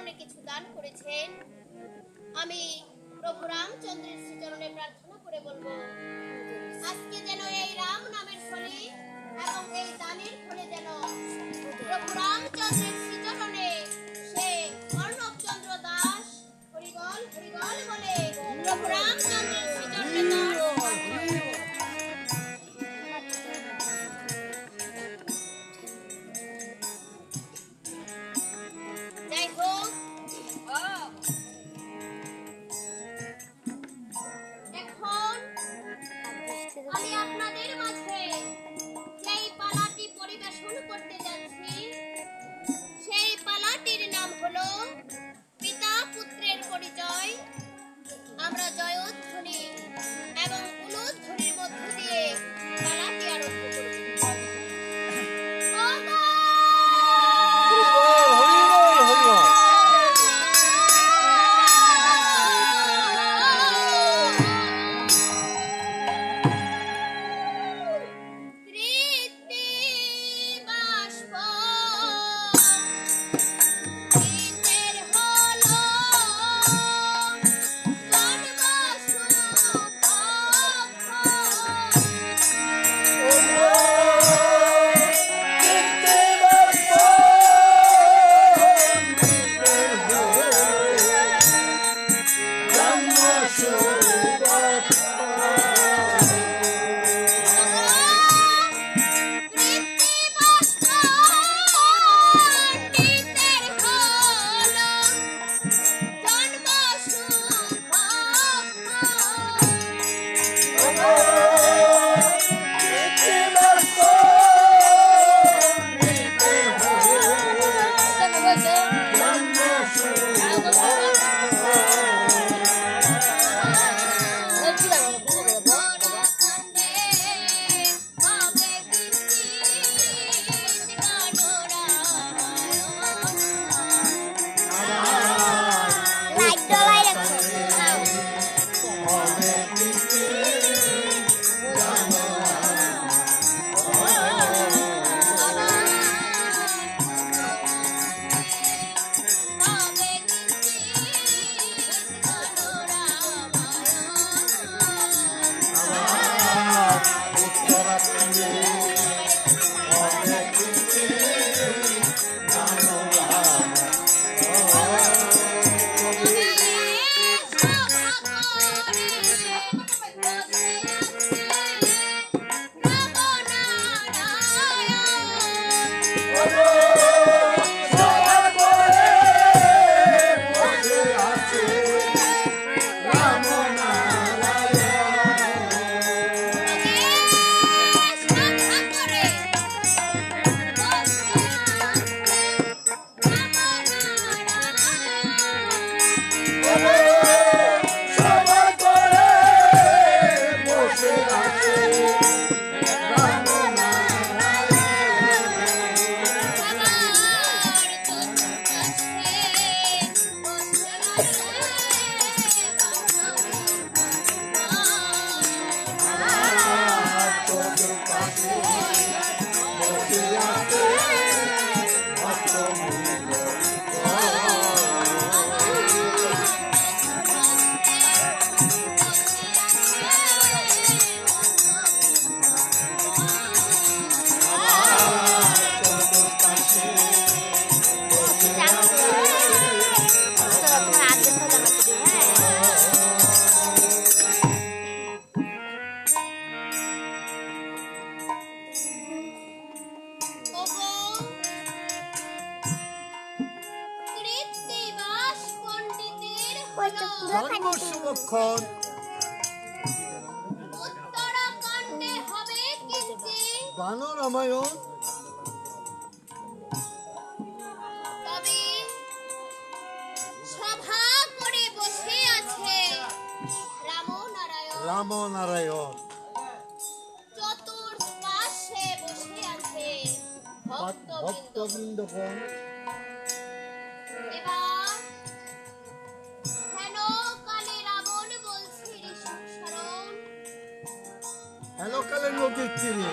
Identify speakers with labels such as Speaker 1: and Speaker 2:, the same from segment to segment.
Speaker 1: শ্রীচরণে কিছু দান করেছেন। আমি প্রভু রামচন্দ্রের শ্রীচরণে প্রার্থনা করে বলব, আজকে যেন এই রাম নামের ফলে এবং এই দানের ফলে যেন প্রভু রামচন্দ্রের শ্রীচরণে সে অর্ণবচন্দ্র দাস হরিবল হরিবল বলে প্রভু রামচন্দ্রের শ্রীচরণে দান কিন্তু
Speaker 2: বান রামায়ণ
Speaker 1: তবে সভা করে বসে আছে রামনারায়ণ।
Speaker 2: রাম নারায়ণ
Speaker 1: চতুর্পাশে বসে আছে ভক্তবৃন্দ।
Speaker 2: ভক্তবৃন্দগণ।
Speaker 1: এবার হেন কালে রাবণ বলছে রে সংসারণ
Speaker 2: নদীর তীরে
Speaker 1: হেন কালে নদীর তীরে।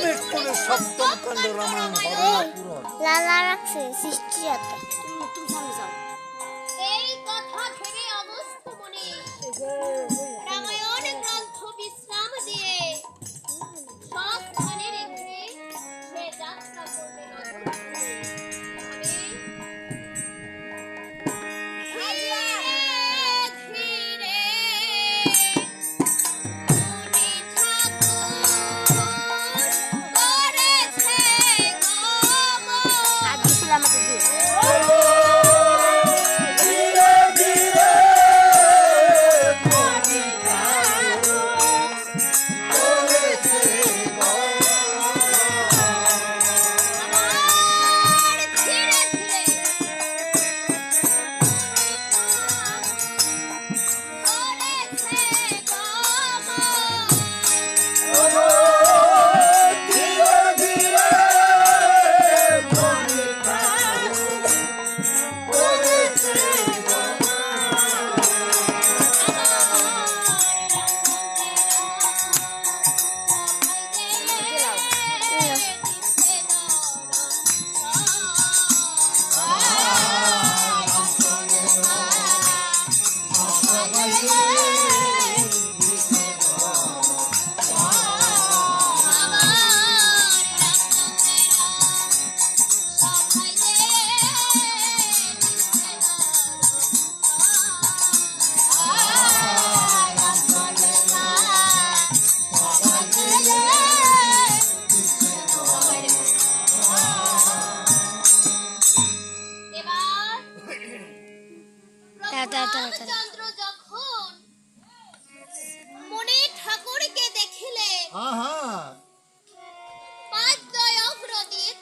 Speaker 2: হেলমেট পরে সপ্তম কাণ্ড রামায়ণ হবে না
Speaker 3: লালা রাখছে সৃষ্টি যাতে তুমি সামনে যাও
Speaker 1: এই কথা ভেবে অবস্থ মনে।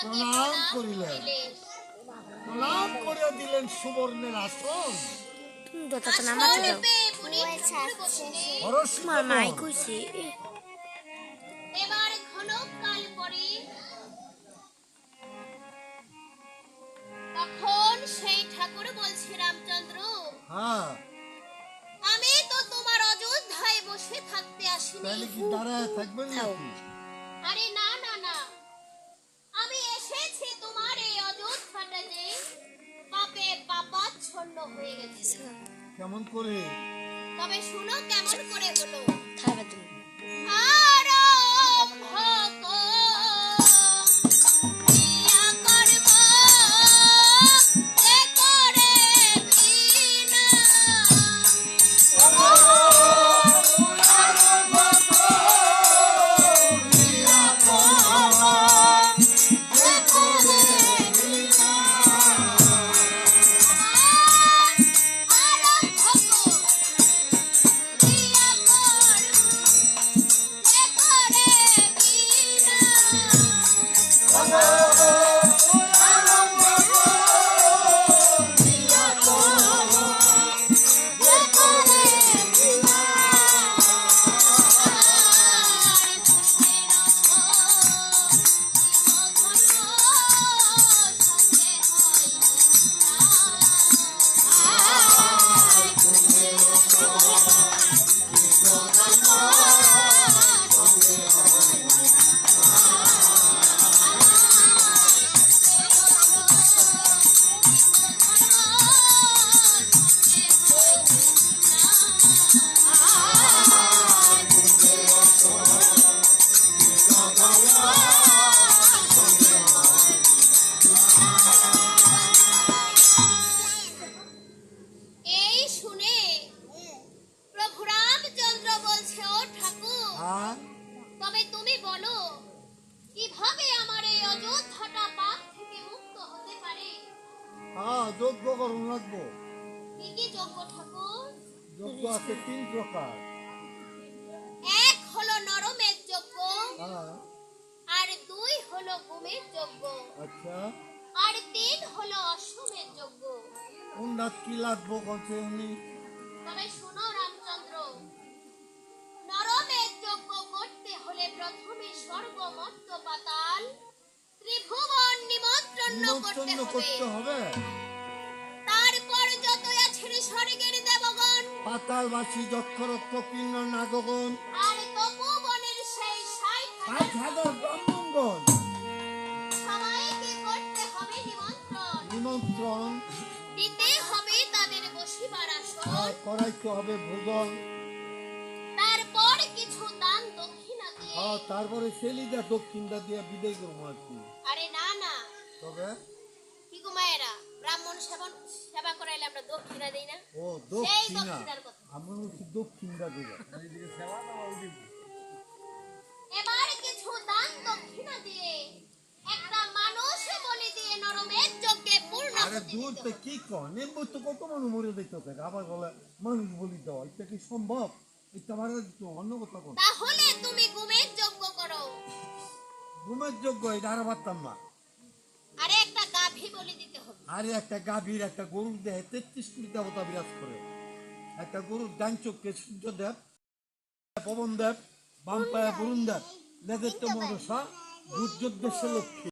Speaker 2: প্রণাম করিলেন। প্রণাম করে দিলেন সুবর্ণের আসন
Speaker 1: তখন। সেই ঠাকুর রামচন্দ্র
Speaker 2: হ্যাঁ।
Speaker 1: আমি তো তোমার অযোধ্যায় বসে থাকতে আসিনি।
Speaker 2: তাহলে কি দাঁড়ায় থাকবেন কেমন করে?
Speaker 1: তবে শুনো কেমন করে হলো। বলো কীভাবে আমার এই অযোধ্যাটা পাপ থেকে মুক্ত হতে পারে?
Speaker 2: হ্যাঁ যজ্ঞ করুন লাগবো।
Speaker 1: কি কি যজ্ঞ ঠাকুর?
Speaker 2: যজ্ঞ আছে তিন প্রকার।
Speaker 1: এক হলো নরমের যজ্ঞ আর দুই হলো গুমের যজ্ঞ
Speaker 2: আচ্ছা।
Speaker 1: আর তিন হলো অশ্বমের যজ্ঞ।
Speaker 2: উন্নাত কি লাগবো বলছে উনি?
Speaker 1: করতে নিমন্ত্রণ হবে? তারপর যত আছেন স্বর্গের দেবগণ।
Speaker 2: পাতালবাসী কিন্ন নাগগণ।
Speaker 1: আর তপোবনের সেই হাজার
Speaker 2: ব্রাহ্মণগণ।
Speaker 1: সবাইকে করতে হবে নিমন্ত্রণ।
Speaker 2: নিমন্ত্রণ।
Speaker 1: দিতে হবে তাদের বসিবার আসন।
Speaker 2: করাইতে হবে ভোজন।
Speaker 1: তারপর কিছু দান দক্ষিণা দিয়ে।
Speaker 2: তারপরে সেলিদা দক্ষিণটা দিয়ে বিদায় করব আর কি।
Speaker 1: আরে না না।
Speaker 2: তবে?
Speaker 1: কি গো ব্রাহ্মণ সেবন সেবা করাইলে আমরা দক্ষিণা দেই না?
Speaker 2: ও
Speaker 1: সেই
Speaker 2: দক্ষিণা
Speaker 1: দক্ষিণার কথা।
Speaker 2: আমি বলছি দক্ষিণটা দেবে।
Speaker 1: কিছু দান দক্ষিণা দিয়ে একটা মানুষ বলি দিয়ে নরমের যজ্ঞে পূর্ণ
Speaker 2: আরে দূর তো কি কর নেব তো কত মানুষ মরে থাকে আবার বলে মানুষ বলি দেওয়া এটা কি সম্ভব? এটা আমার অন্য কথা কোন
Speaker 1: তাহলে তুমি গুমের যজ্ঞ করো।
Speaker 2: ঘুমের যোগ্য এটা আর পারতাম না
Speaker 1: আরে একটা গাভী বলি দিতে হবে
Speaker 2: আরে একটা গাভীর একটা গরুর দেহে তেত্রিশ কোটি দেবতা বিরাজ করে। একটা গরুর ডান চোখকে সূর্য দেব পবন দেব বাম পায়ে বরুণ দেব লেজের তো মনসা দুর্যোগ্য লক্ষ্মী।